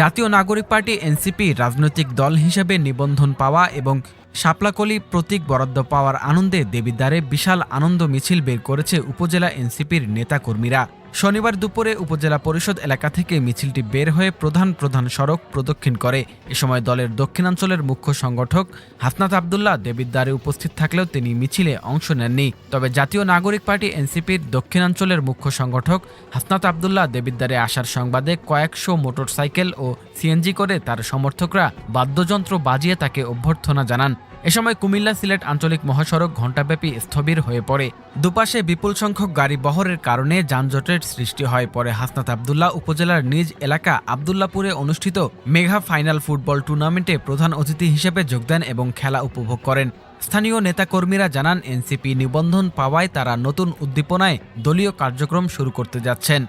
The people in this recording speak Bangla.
জাতীয় নাগরিক পার্টি এনসিপি রাজনৈতিক দল হিসেবে নিবন্ধন পাওয়া এবং শাপলাকলি প্রতীক বরাদ্দ পাওয়ার আনন্দে দেবীদ্বারে বিশাল আনন্দ মিছিল বের করেছে উপজেলা এনসিপির নেতাকর্মীরা। শনিবার দুপুরে উপজেলা পরিষদ এলাকা থেকে মিছিলটি বের হয়ে প্রধান প্রধান সড়ক প্রদক্ষিণ করে। এ সময় দলের দক্ষিণাঞ্চলের মুখ্য সংগঠক হাসনাত আবদুল্লাহ দেবিদ্বারে উপস্থিত থাকলেও তিনি মিছিলে অংশ নেননি। তবে জাতীয় নাগরিক পার্টি এনসিপির দক্ষিণাঞ্চলের মুখ্য সংগঠক হাসনাত আবদুল্লাহ দেবিদ্বারে আসার সংবাদে কয়েকশো মোটরসাইকেল ও সিএনজি করে তার সমর্থকরা বাদ্যযন্ত্র বাজিয়ে তাকে অভ্যর্থনা জানান এ সময় কুমিল্লা সিলেট আঞ্চলিক মহাসড়ক ঘণ্টাব্যাপী স্থবির হয়ে পড়ে দুপাশে বিপুল সংখ্যক গাড়ি বহরের কারণে যানজটের সৃষ্টি হয় পরে হাসনাত আবদুল্লাহ উপজেলার নিজ এলাকা আবদুল্লাপুরে অনুষ্ঠিত মেঘা ফাইনাল ফুটবল টুর্নামেন্টে প্রধান অতিথি হিসেবে যোগদান এবং খেলা উপভোগ করেন স্থানীয় নেতাকর্মীরা জানান এনসিপি নিবন্ধন পাওয়ায় তারা নতুন উদ্দীপনায় দলীয় কার্যক্রম শুরু করতে যাচ্ছেন